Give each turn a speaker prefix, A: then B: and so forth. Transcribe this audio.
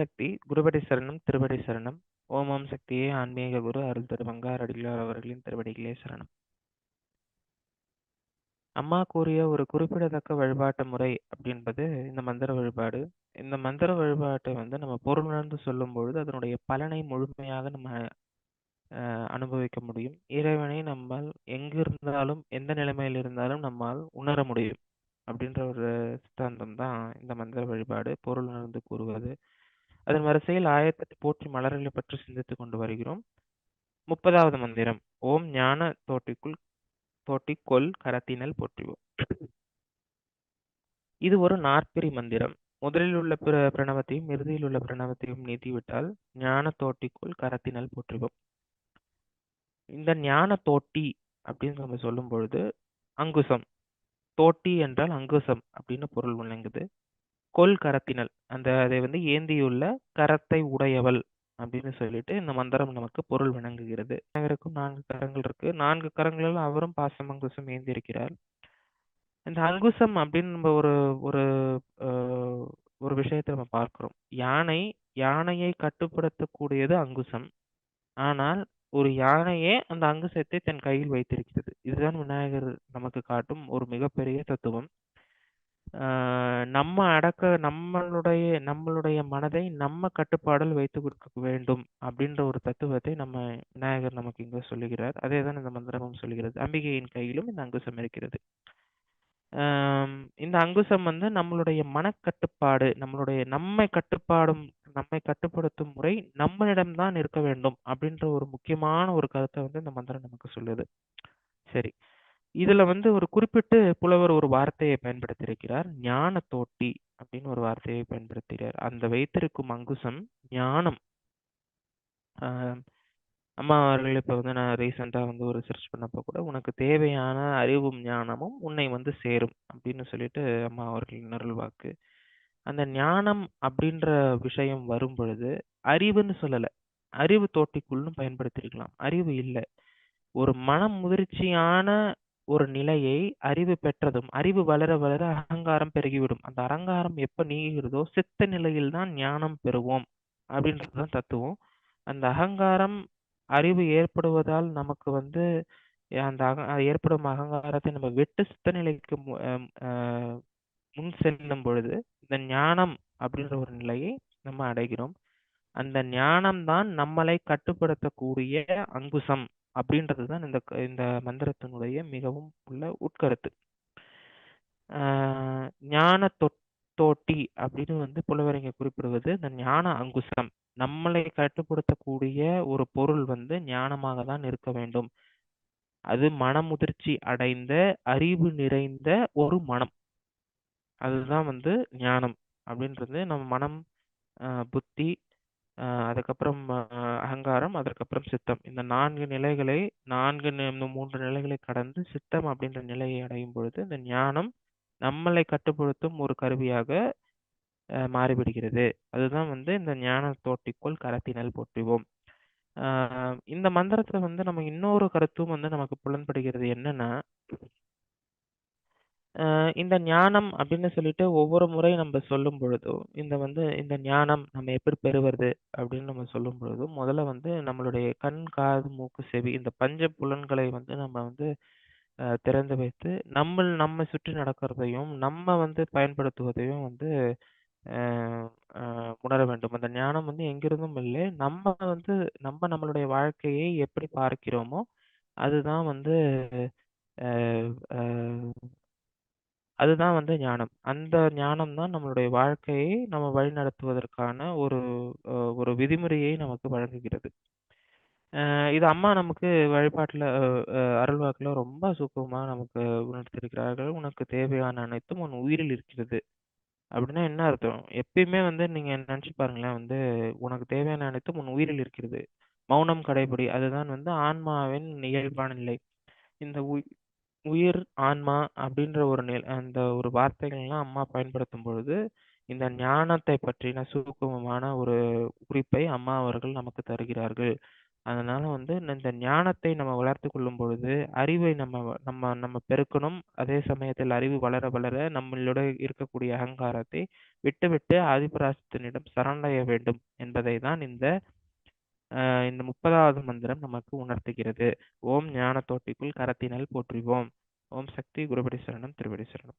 A: சக்தி குருபடி சரணம் திருபடி சரணம். ஓம் ஓம் சக்தியே ஆன்மீக குரு அருள் திரு பங்காரடிகளார் அவர்களின் திருவடிகளே சரணம். அம்மா கூறிய ஒரு குறிப்பிடத்தக்க வழிபாட்டு முறை அப்படின்றது இந்த மந்திர வழிபாடு. இந்த மந்திர வழிபாட்டை வந்து நம்ம பொருளுணர்ந்து சொல்லும் பொழுது அதனுடைய பலனை முழுமையாக நம்ம அனுபவிக்க முடியும். இறைவனை நம்மால் எங்கிருந்தாலும் எந்த நிலைமையில் இருந்தாலும் நம்மால் உணர முடியும். அப்படின்ற ஒரு சித்தாந்தம் தான் இந்த மந்திர வழிபாடு. பொருள் உணர்ந்து கூறுவது. அதன் வரிசையில் ஆயத்தத்தை போற்றி மலர்களை பற்றி சிந்தித்துக் கொண்டு வருகிறோம். முப்பதாவது மந்திரம். ஓம் ஞான தோட்டிக்குள் தோட்டிக்கொள் கரத்தினல் போற்றுவோம். இது ஒரு நாற்பிரி மந்திரம். முதலில் உள்ள பிர பிரணவத்தையும் இறுதியில் உள்ள பிரணவத்தையும் நீட்டிவிட்டால் ஞான தோட்டிக்குள் கரத்தினல் போற்றுவோம். இந்த ஞான தோட்டி அப்படின்னு நம்ம சொல்லும் பொழுது அங்குசம். தோட்டி என்றால் அங்குசம் அப்படின்னு பொருள் விளங்குது. கொல் கரத்தினல். அந்த அதை வந்து ஏந்தியுள்ள கரத்தை உடையவள் அப்படின்னு சொல்லிட்டு இந்த மந்திரம் நமக்கு பொருள் விளங்குகிறது விநாயகருக்கும் நான்கு கரங்கள் இருக்கு. நான்கு கரங்களில் அவரும் பாசம் அங்குசம் ஏந்தியிருக்கிறார் இந்த அங்குசம் அப்படின்னு நம்ம ஒரு ஒரு அஹ், ஒரு விஷயத்தை நம்ம பார்க்கிறோம். யானை யானையை கட்டுப்படுத்தக்கூடியது அங்குசம். ஆனால் ஒரு யானையே அந்த அங்குசத்தை தன் கையில் வைத்திருக்கிறது. இதுதான் விநாயகர் நமக்கு காட்டும் ஒரு மிகப்பெரிய தத்துவம். நம்ம அடக்க நம்மளுடைய நம்மளுடைய மனதை நம்ம கட்டுப்பாடில் வைத்து கொடுக்க வேண்டும் அப்படின்ற ஒரு தத்துவத்தை நம்ம விநாயகர் நமக்கு இங்கே சொல்லுகிறார். அதே தான் இந்த மந்திரமும் சொல்லுகிறது. அம்பிகையின் கையிலும் இந்த அங்குசம் இருக்கிறது. இந்த அங்குசம் வந்து நம்மளுடைய மனக்கட்டுப்பாடு நம்மளுடைய நம்மை கட்டுப்பாடும் நம்மை கட்டுப்படுத்தும் முறை நம்மளிடம்தான் இருக்க வேண்டும் அப்படின்ற ஒரு முக்கியமான ஒரு கருத்தை வந்து இந்த மந்திரம் நமக்கு சொல்லுது. சரி. இதுல வந்து ஒரு குறிப்பிட்டு புலவர் ஒரு வார்த்தையை பயன்படுத்தியிருக்கிறார். ஞான தோட்டி அப்படின்னு ஒரு வார்த்தையை பயன்படுத்துகிறார் அந்த வைத்திருக்கும் அங்குசம் ஞானம். ஆஹ் அம்மா அவர்கள் இப்போ வந்து நான் ரீசெண்டாக வந்து ஒரு சர்ச் பண்ணப்போ கூட உனக்கு தேவையான அறிவும் ஞானமும் உன்னை வந்து சேரும் அப்படின்னு சொல்லிட்டு அம்மா அவர்களின் அருள் வாக்கு. அந்த ஞானம் அப்படின்ற விஷயம் வரும் பொழுது அறிவுன்னு சொல்லலை. அறிவு தோட்டிக்குள்ளும் பயன்படுத்திருக்கலாம் அறிவு இல்லை. ஒரு மனம் முதிர்ச்சியான ஒரு நிலையை அறிவு பெற்றதும் அறிவு வளர வளர அகங்காரம் பெருகிவிடும். அந்த அகங்காரம் எப்ப நீங்குகிறதோ சித்த நிலையில் தான் ஞானம் பெறுவோம் அப்படின்றதுதான் தத்துவம். அந்த அகங்காரம் அறிவு ஏற்படுவதால் நமக்கு வந்து அந்த அக ஏற்படும் அகங்காரத்தை நம்ம வெட்டு சித்த நிலைக்கு மு- அஹ் அஹ் முன் செல்லும் பொழுது இந்த ஞானம் அப்படின்ற ஒரு நிலையை நம்ம அடைகிறோம். அந்த ஞானம் தான் நம்மளை கட்டுப்படுத்தக்கூடிய அங்குசம். அப்படின்றது தான் இந்த க- இந்த மந்திரத்தினுடைய மிகவும் உள்ள உட்கருத்து. ஞான தொ- அப்படின்னு வந்து புலவரிங்க குறிப்பிடுவது இந்த ஞான அங்குசம். நம்மளை கட்டுப்படுத்தக்கூடிய ஒரு பொருள் வந்து ஞானமாக தான் இருக்க வேண்டும். அது மனமுதிர்ச்சி அடைந்த அறிவு நிறைந்த ஒரு மனம். அதுதான் வந்து ஞானம் அப்படின்றது நம்ம மனம் புத்தி அதுக்கப்புறம் அகங்காரம் அதற்கப்புறம் சித்தம். இந்த நான்கு நிலைகளை நான்கு நி- இந்த மூன்று நிலைகளை கடந்து சித்தம் அப்படின்ற நிலையை அடையும் பொழுது இந்த ஞானம் நம்மளை கட்டுப்படுத்தும் ஒரு கருவியாக மாறிவிடுகிறது. அதுதான் வந்து இந்த ஞான தோட்டிக்குள் கரத்தினல் போற்றுவோம். இந்த மந்திரத்துல வந்து நம்ம இன்னொரு கருத்தும் வந்து நமக்கு புலன்படுகிறது என்னன்னா இந்த ஞானம் அப்படின்னு சொல்லிட்டு ஒவ்வொரு முறை நம்ம சொல்லும் பொழுதும் இந்த வந்து இந்த ஞானம் நம்ம எப்படி பெறுவது அப்படின்னு நம்ம சொல்லும் பொழுதும் முதல்ல வந்து நம்மளுடைய கண் காது மூக்கு செவி இந்த பஞ்ச புலன்களை வந்து நம்ம வந்து திறந்து வைத்து நம்ம நம்ம சுற்றி நடக்கிறதையும் நம்ம வந்து பயன்படுத்துவதையும் வந்து உணர வேண்டும். அந்த ஞானம் வந்து எங்கிருந்தும் இல்லை. நம்ம வந்து நம்ம நம்மளுடைய வாழ்க்கையை எப்படி பார்க்கிறோமோ அதுதான் வந்து அதுதான் வந்து ஞானம். அந்த ஞானம் தான் நம்மளுடைய வாழ்க்கையை நம்ம வழிநடத்துவதற்கான ஒரு அ ஒரு விதிமுறையை நமக்கு வழங்குகிறது. அ இது அம்மா நமக்கு வழிபாட்டுல அ அ அருள்வாக்குல ரொம்ப சூக்குமமா நமக்கு உணர்த்தியிருக்கிறார்கள். "உனக்கு தேவையான அனைத்தும் உன் உயிரில் இருக்கிறது." அப்படின்னா என்ன அர்த்தம்? எப்பயுமே வந்து நீங்க நினச்சி பாருங்களேன் வந்து, "உனக்கு தேவையான அனைத்தும் உன் உயிரில் இருக்கிறது. மௌனம் கடைப்பிடி." அதுதான் வந்து ஆன்மாவின் இயல்பான நிலை. இந்த உய் உயிர், ஆன்மா அப்படின்ற ஒரு நில் அந்த ஒரு வார்த்தைகள்லாம் அம்மா பயன்படுத்தும் பொழுது, இந்த ஞானத்தை பற்றின சுருக்கமான ஒரு குறிப்பை அம்மா அவர்கள் நமக்கு தருகிறார்கள். அதனால வந்து இந்த ஞானத்தை நம்ம வளர்த்துக் கொள்ளும் பொழுது, அறிவை நம்ம நம்ம நம்ம பெருக்கணும். அதே சமயத்தில் அறிவு வளர வளர நம்மளுடைய இருக்கக்கூடிய அகங்காரத்தை விட்டுவிட்டு ஆதிபராசக்தியினிடம் சரணடைய வேண்டும் என்பதை தான் இந்த அ இந்த 30வது மந்திரம் நமக்கு உணர்த்துகிறது. ஓம் ஞான தோட்டிக்குள் கரத்தினால் போற்றுவோம். ஓம் சக்தி குருபடி சரணம் திருபடி சரணம்.